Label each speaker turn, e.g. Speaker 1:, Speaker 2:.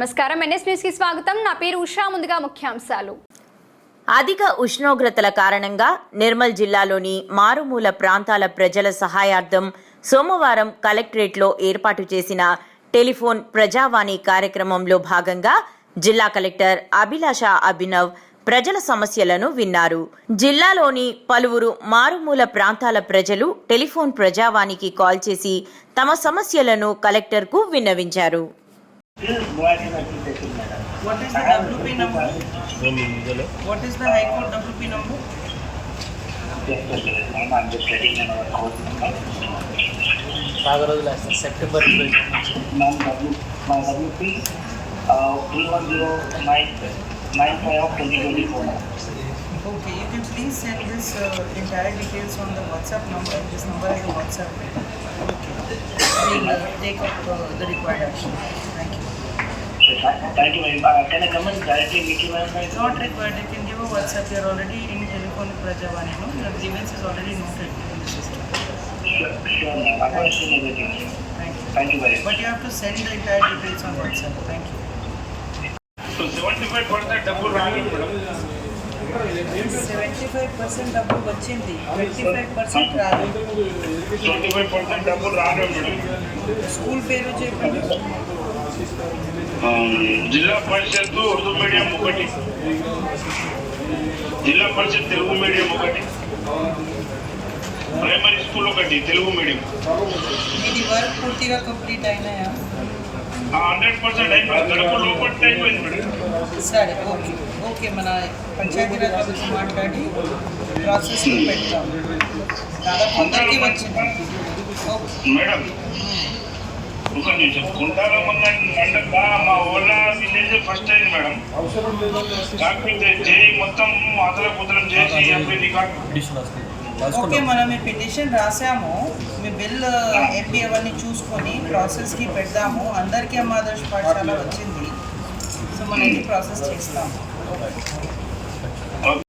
Speaker 1: నమస్కారం. ఎన్ఎస్ న్యూస్కి స్వాగతం. నా పేరు ఉషా. ముందుగా ముఖ్యాంశాలు.
Speaker 2: అధిక ఉష్ణోగ్రతల కారణంగా నిర్మల్ జిల్లాలోని మారుమూల ప్రాంతాల ప్రజల సహాయార్థం సోమవారం కలెక్టరేట్లో ఏర్పాటు చేసిన టెలిఫోన్ ప్రజావాణి కార్యక్రమంలో భాగంగా జిల్లా కలెక్టర్ అభిలాష అభినవ్ ప్రజల సమస్యలను విన్నారు. జిల్లాలోని పలువురు మారుమూల ప్రాంతాల ప్రజలు టెలిఫోన్ ప్రజావాణికి కాల్ చేసి తమ సమస్యలను కలెక్టర్కు విన్నవించారు.
Speaker 3: What is the WP number? What is the High Court WP number?
Speaker 4: Just a minute, ma'am. I'm just letting you know the code number.
Speaker 5: బాగా రోజులు వేస్తారు సెప్టెంబర్ ఇరవై
Speaker 4: Ma'am, W, my WP, uh, three one zero nine, nine five of twenty twenty four.
Speaker 3: Okay, you can please send this uh, entire details on the WhatsApp number. This number is the WhatsApp. Okay. We'll uh, take up uh, the required action. Thank you.
Speaker 4: Thank you, ma'am. Uh, can I come and directly meet you, ma'am?
Speaker 3: It's not required. You can give a WhatsApp. You're already in telephone Prajavani, no? Your grievance is already noted in the system.
Speaker 4: Sure, sure, ma'am. I'm send everything.
Speaker 3: Thank you.
Speaker 4: Thank you very much.
Speaker 3: But you have to send the entire details on WhatsApp. Thank you.
Speaker 6: So 75% double value,
Speaker 3: seventy five percent డబ్బులు వచ్చింది. Twenty five percent
Speaker 6: twenty five percent డబ్బులు
Speaker 3: school పేరు చెప్పండి.
Speaker 6: Zilla Parishad Urdu medium ఒకటి. Zilla Parishad Telugu medium ఒకటి. Primary school ఒకటి Telugu medium.
Speaker 3: ఇది work పూర్తిగా కంప్లీట్ అయినాయా?
Speaker 6: హండ్రెడ్ పర్సెంట్ అయిపోయింది గడప లోపల అయిపోయింది మేడం.
Speaker 3: సరే ఓకే. ఓకే మన పంచాయతీరాజ్ ఆఫీస్ మాట్లాడి ప్రాసెస్ పెడతాం. దాదాపు అందరికీ వచ్చింది.
Speaker 6: మేడం ఒక నిమిషం. కుంటాల మొన్న మండప మా ఊళ్ళో విలేజ్ ఫస్ట్ అయింది మేడం. కాకపోతే జై మొత్తం అదల కుదరం చేసి అప్పుడు
Speaker 3: ఓకే మనం మీ పిటిషన్ రాసాము. మీ బిల్ ఎంపీ అవన్నీ చూసుకొని ప్రాసెస్కి పెడదాము. అందరికీ అమ్మ ఆదర్శ పాఠశాల వచ్చింది. సో మనం ప్రాసెస్ చేస్తాము.